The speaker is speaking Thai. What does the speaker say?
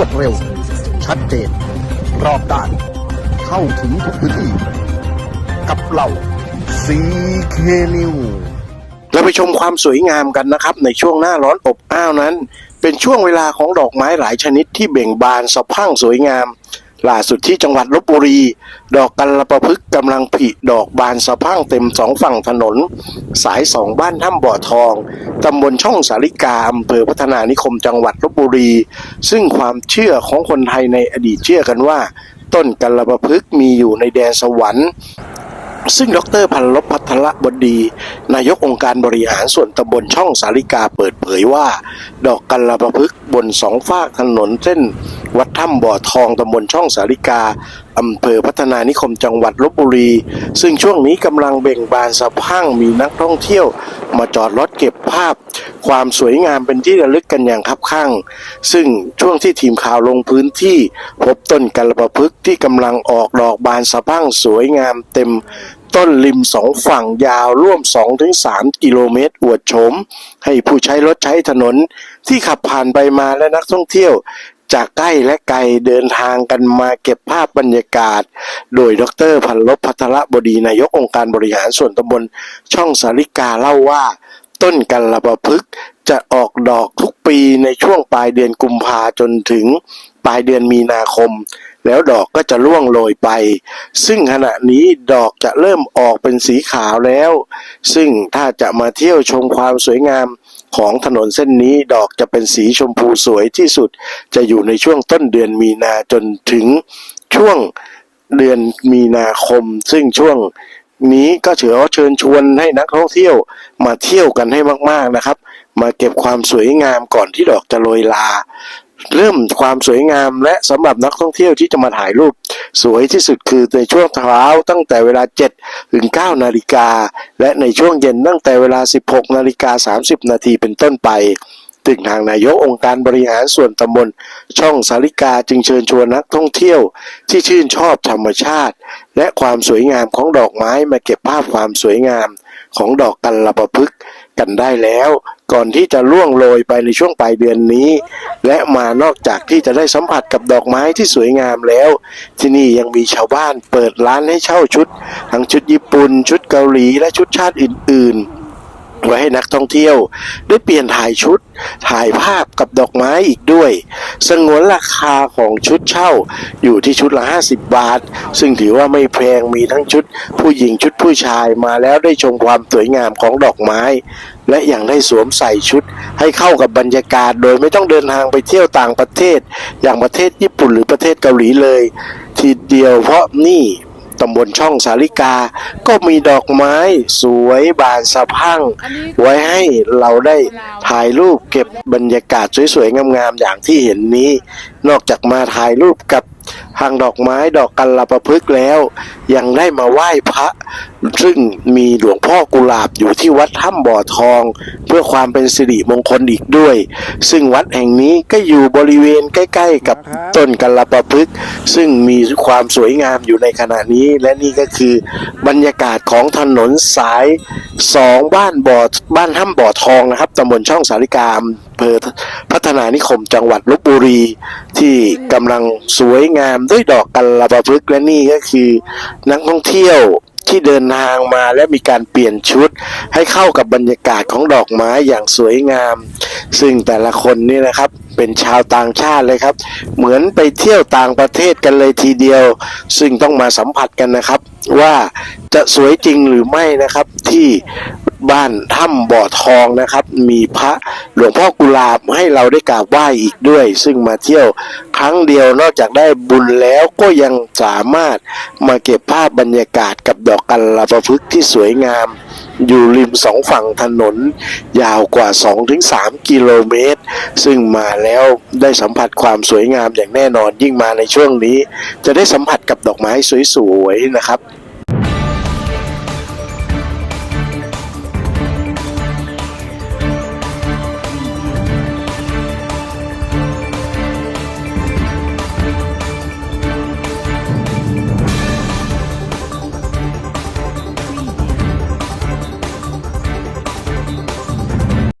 วดเร็ว ชัดเจน รอบด้าน เข้าถึงทุกพื้นที่ กับเราซีเคนิวเราไปชมความสวยงามกันนะครับ ในช่วงหน้าร้อนอบอ้าวนั้น เป็นช่วงเวลาของดอกไม้หลายชนิดที่เบ่งบานสะพรั่งสวยงาม ล่าสุดที่จังหวัดลบบุรี ดอกกัลประพฤกกำลังผลิดอกบานสะพั่งเต็มสองฝั่งถนน สายสองบ้านถ้ำบ่อทองตำบลช่องสาลิกาอำเภอพัฒนานิคมจังหวัดลบบุรี ซึ่งความเชื่อของคนไทยในอดีตเชื่อกันว่า ต้นกัลประพฤกมีอยู่ในแดนสวรรค์ซึ่งดรพันลบพัทรบดี นายกองค์การบริหารส่วนตำบลช่องสาลิกาเปิดเผยว่า ดอกกัลประพฤกบนสองฝากถนนเส้นวัดถ้ำบ่อทองตำบลช่องสาลิกาอำเภอพัฒนานิคมจังหวัดลบบุรี ซึ่งช่วงนี้กำลังเบ่งบานสะพั่งมีนักท่องเที่ยว มาจอดรถเก็บภาพ ความสวยงามเป็นที่ระลึกกันอย่างคับข้าง ซึ่งช่วงที่ทีมข่าวลงพื้นที่พบต้นกัลปะพฤกที่กำลังออกดอกบานสะพั่งสวยงามเต็มต้นริมสองฝั่งยาวร่วม 2-3 กิโลเมตร อวดโฉมให้ผู้ใช้รถใช้ถนนที่ขับผ่านไปมาและนักท่องเที่ยว จากใกล้และไกลเดินทางกันมาเก็บภาพบรรยากาศ โดยดรพันลบพัทรบดีนายกองค์การบริหารส่วนตำบลช่องสาริกาเล่าว่า ต้นกัลปะพฤกจะออกดอกทุกปีในช่วงปลายเดือนกุมภาจนถึงปลายเดือนมีนาคม แล้วดอกก็จะร่วงโรยไป ซึ่งขณะนี้ดอกจะเริ่มออกเป็นสีขาวแล้ว ซึ่งถ้าจะมาเที่ยวชมความสวยงามของถนนเส้นนี้ดอกจะเป็นสีชมพูสวยที่สุด จะอยู่ในช่วงต้นเดือนมีนาจนถึงช่วงเดือนมีนาคม ซึ่งช่วงนี้ก็ถือเชิญชวนให้นักท่องเที่ยวมาเที่ยวกันให้มากๆนะครับ มาเก็บความสวยงามก่อนที่ดอกจะโรยลา เริ่มความสวยงามและสำหรับนักท่องเที่ยวที่จะมาถ่ายรูป สวยที่สุดคือในช่วงเช้าตั้งแต่เวลา 7 ถึง 9 นาฬิกา และในช่วงเย็นตั้งแต่เวลา 16 นาฬิกา 30 นาทีเป็นต้นไปถึงทางนายกองค์การบริหารส่วนตำบลช่องสาลิกาจึงเชิญชวนนักท่องเที่ยว ที่ชื่นชอบธรรมชาติ และความสวยงามของดอกไม้มาเก็บภาพความสวยงามของดอกกัลปะพฤกษ์กันได้แล้ว ก่อนที่จะล่วงโรยไปในช่วงปลายเดือนนี้ และมานอกจากที่จะได้สัมผัสกับดอกไม้ที่สวยงามแล้ว ที่นี่ยังมีชาวบ้านเปิดร้านให้เช่าชุด ทั้งชุดญี่ปุ่น ชุดเกาหลีและชุดชาติอื่นๆ ไว้ให้นักท่องเที่ยว ได้เปลี่ยนถ่ายชุด ถ่ายภาพกับดอกไม้อีกด้วย สงวนราคาของชุดเช่าอยู่ที่ชุดละ 50 บาท ซึ่งถือว่าไม่แพงมีทั้งชุด ผู้หญิงชุดผู้ชายมาแล้วได้ชมความสวยงามของดอกไม้ และยังได้สวมใส่ชุด ให้เข้ากับบรรยากาศ โดยไม่ต้องเดินทางไปเที่ยวต่างประเทศ อย่างประเทศญี่ปุ่นหรือประเทศเกาหลีเลย ทีเดียวเพราะนี่ ตำบลช่องสาลิกา ก็มีดอกไม้สวยบานสะพรั่ง ไว้ให้เราได้ถ่ายรูปเก็บบรรยากาศสวยๆงามๆอย่างที่เห็นนี้ นอกจากมาถ่ายรูปกับ ทางดอกไม้ดอกกัลประพฤกษ์แล้ว ยังได้มาไหว้พระ ซึ่งมีหลวงพ่อกุหลาบอยู่ที่วัดถ้ำบ่อทอง เพื่อความเป็นสิริมงคลอีกด้วย ซึ่งวัดแห่งนี้ก็อยู่บริเวณใกล้ ๆ กับต้นกัลประพฤกษ์ซึ่งมีความสวยงามอยู่ในขณะนี้ และนี่ก็คือบรรยากาศของถนนสายสองบ้านบ่อบ้านถ้ำบ่อทองนะครับตำบลช่องสาลิกาอำเภอพัฒนานิคมจังหวัดลบบุรี ที่กำลังสวยงามด้วยดอกกัลปะพฤกษ์และนี่ก็คือนักท่องเที่ยวที่เดินทางมาและมีการเปลี่ยนชุด ให้เข้ากับบรรยากาศของดอกไม้อย่างสวยงาม ซึ่งแต่ละคนนี่นะครับเป็นชาวต่างชาติเลยครับ เหมือนไปเที่ยวต่างประเทศกันเลยทีเดียว ซึ่งต้องมาสัมผัสกันนะครับ ว่าจะสวยจริงหรือไม่นะครับที่ บ้านถ้ำบ่อทองนะครับ มีพระหลวงพ่อกุลาบให้เราได้กราบไหว้อีกด้วย ซึ่งมาเที่ยวครั้งเดียวนอกจากได้บุญแล้วก็ยังสามารถมาเก็บภาพบรรยากาศกับดอกกัลปะพฤกษ์ที่สวยงาม อยู่ริมสองฝั่งถนน ยาวกว่า 2-3 กิโลเมตร ซึ่งมาแล้วได้สัมผัสความสวยงามอย่างแน่นอนยิ่งมาในช่วงนี้ จะได้สัมผัสกับดอกไม้สวยๆนะครับ